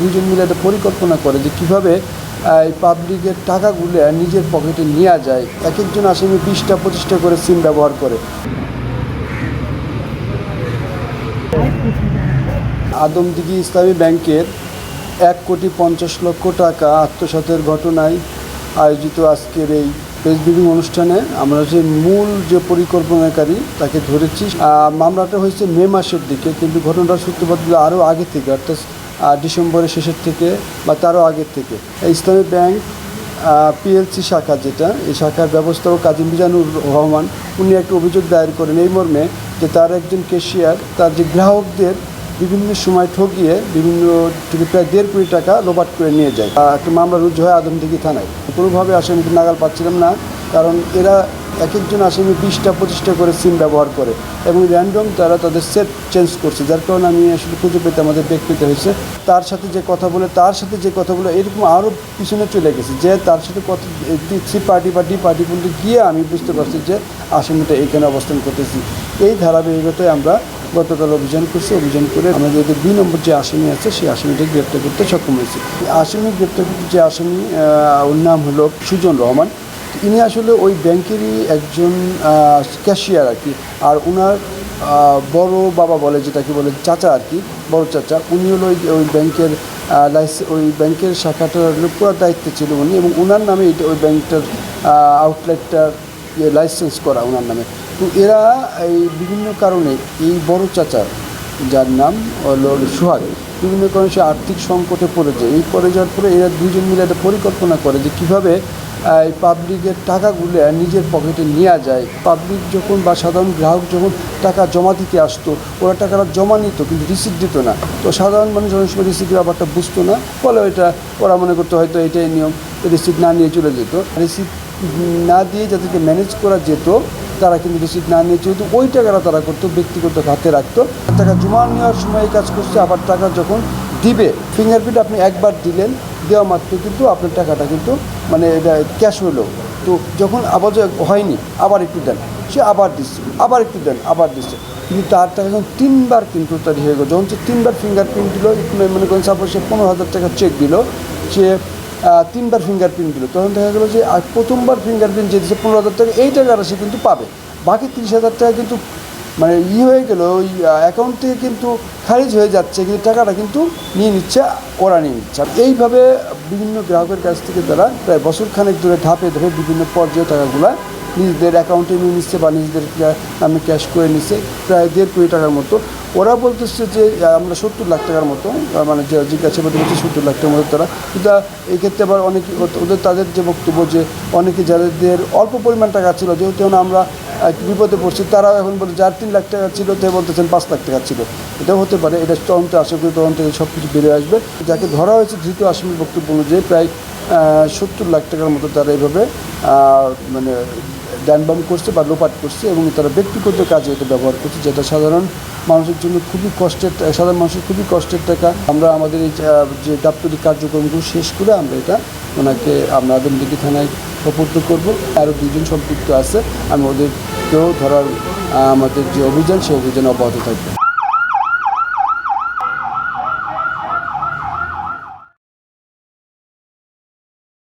দুইজন মিলে একটা পরিকল্পনা করে যে কীভাবে এই পাবলিকের টাকাগুলো নিজের পকেটে নেওয়া যায়। এক একজন আসামি বিশটা, পঁচিশটা করে সিম ব্যবহার করে। আদমদিঘি ইসলামী ব্যাংকের এক কোটি পঞ্চাশ লক্ষ টাকা আত্মসাতের ঘটনায় আয়োজিত আজকের এই প্রেস ব্রিফিং অনুষ্ঠানে আমরা যে মূল যে পরিকল্পনাকারী তাকে ধরেছি মামলাটা হয়েছে মে মাসের দিকে, কিন্তু ঘটনার সূত্রপাত আরও আগে থেকে, অর্থাৎ ডিসেম্বরের শেষের থেকে বা তারও আগের থেকে। ইসলামী ব্যাংক পিএলসি শাখা যেটা, এই শাখার ব্যবস্থাপক কাজী মিজানুর রহমান, উনি একটা অভিযোগ দায়ের করেন এই মর্মে যে তার একজন ক্যাশিয়ার তার যে গ্রাহকদের বিভিন্ন সময় ঠকিয়ে বিভিন্ন প্রায় দেড় কোটি টাকা লোপাট করে নিয়ে যায়। একটা মামলা রুজু হয় আদমদিঘি থানায়। কোনোভাবে আসামিকে নাগাল পাচ্ছিলাম না, কারণ এরা এক একজন আসামি বিশটা, পঁচিশটা করে সিম ব্যবহার করে এবং র্যান্ডম তারা তাদের সেট চেঞ্জ করছে, যার কারণে আমি আসলে খুঁজে পেতে আমাদের বেগ পেতে হয়েছে। তার সাথে যে কথা বলে, তার সাথে যে কথা বলে, এরকম আরও পিছনে চলে গেছে যে তার সাথে কত সি পার্টি বা ডি পার্টি পর্যন্ত গিয়ে আমি বুঝতে পারছি যে আসামিটা এইখানে অবস্থান করতেছি। এই ধারাবাহিকতায় আমরা গতকাল অভিযান করছি, অভিযান করে আমাদের দুই নম্বর যে আসামি আছে, সেই আসামিটা গ্রেপ্তার করতে সক্ষম হয়েছি। আসামি গ্রেপ্তার করতে যে আসামি ওর নাম হলো সুজন রহমান। ইনি আসলে ওই ব্যাংকেরই একজন ক্যাশিয়ার আর কি আর ওনার বড় বাবা বলে যেটাকে বলে চাচা আর কি বড় চাচা, উনি হলো ওই ওই ব্যাংকের ওই ব্যাংকের শাখাটার পুরো দায়িত্বে ছিল উনি এবং ওনার নামে এটা ওই ব্যাংকটার আউটলেটটার লাইসেন্স করা ওনার নামে। তো এরা এই বিভিন্ন কারণে এই বড় চাচা, যার নাম হলো সোহাগ, বিভিন্ন কারণে সে আর্থিক সংকটে পড়ে যায় এই পড়ে যাওয়ার পরে এরা দুজন মিলে একটা পরিকল্পনা করে যে কীভাবে এই পাবলিকের টাকাগুলো নিজের পকেটে নেওয়া যায়। পাবলিক যখন বা সাধারণ গ্রাহক যখন টাকা জমা দিতে আসতো, ওরা টাকাটা জমা নিত কিন্তু রিসিপ্ট দিত না। তো সাধারণ মানুষ অনেক সময় রিসিপ্টের ব্যাপারটা বুঝতো না, ফলে ওইটা ওরা মনে করতো হয়তো এটাই নিয়ম রিসিপ্ট না নিয়ে চলে যেত। রিসিপ্ট না দিয়ে যাদেরকে ম্যানেজ করা যেত, তারা কিন্তু রিসিপ্ট না নিয়ে যেহেতু ওই টাকাটা তারা করতো, ব্যক্তিগত হাতে রাখতো। টাকা জমা নেওয়ার সময় কাজ করছে, আবার টাকা যখন দিবে ফিঙ্গারপ্রিন্ট আপনি একবার দিলেন, দেওয়া মাত্র কিন্তু আপনার টাকাটা কিন্তু মানে এটা ক্যাশ হলো। তো যখন আবার হয়নি, আবার একটু দেন। সে আবার দিচ্ছে, আবার একটু দেন, আবার দিচ্ছে। কিন্তু তার টাকা যখন তিনবার কিন্তু তার হয়ে গেল। যখন সে তিনবার ফিঙ্গারপ্রিন্ট দিল মনে করেন সাপোজ সে পনেরো হাজার টাকা চেক দিল, সে তিনবার ফিঙ্গারপ্রিন্ট দিল। তখন দেখা গেলো যে প্রথমবার ফিঙ্গারপ্রিন্ট যে দিচ্ছে পনেরো হাজার টাকা, এই টাকাটা সে কিন্তু পাবে। বাকি তিরিশ হাজার টাকা কিন্তু মানে ই হয়ে গেল, ওই অ্যাকাউন্ট থেকে কিন্তু খারিজ হয়ে যাচ্ছে, কিন্তু টাকাটা কিন্তু নিয়ে নিচ্ছে ওরা নিয়ে নিচ্ছে। এইভাবে বিভিন্ন গ্রাহকের কাছ থেকে তারা প্রায় বছর খানেক ধরে ধাপে ধাপে বিভিন্ন পর্যায়ে টাকাগুলা নিজেদের অ্যাকাউন্টে নিয়ে নিচ্ছে বা নিজেদের নামে ক্যাশ করে নিচ্ছে, প্রায় দেড় কোটি টাকার মতো। ওরা বলতেছে যে আমরা সত্তর লাখ টাকার মতো মানে জিজ্ঞাসাবাদ হচ্ছে সত্তর লাখ টাকার মতো তারা, কিন্তু এই ক্ষেত্রে আবার অনেকে, ওদের তাদের যে বক্তব্য যে, অনেকে যাদের অল্প পরিমাণ টাকা ছিল, যেহেতু আমরা বিপদে পড়ছে। তারাও এখন বলে যার তিন লাখ টাকা ছিল তে বলতেছেন পাঁচ লাখ টাকা ছিল। এটাও হতে পারে, এটা তদন্ত আশা করি তদন্ত সব কিছু বেরিয়ে আসবে। যাকে ধরা হয়েছে ধৃত আসামির বক্তব্য অনুযায়ী প্রায় সত্তর লাখ টাকার মতো তারা এইভাবে মানে ড্যানবাম করছে বা লোপাট করছে এবং তারা ব্যক্তিগত কাজে এটা ব্যবহার করছে, যেটা সাধারণ মানুষের জন্য খুবই কষ্টের, সাধারণ মানুষের খুবই কষ্টের টাকা। আমরা আমাদের এই যে- দাপ্তরিক কার্যক্রমগুলো শেষ করে আমরা এটা ওনাকে, আমরা আদমদিঘি থানায় সপর্দ করব। আরও দুজন সম্পৃক্ত আছে, আমি ওদেরকেও ধরার আমাদের যে অভিযান, সেই অভিযান অব্যাহত থাকবে।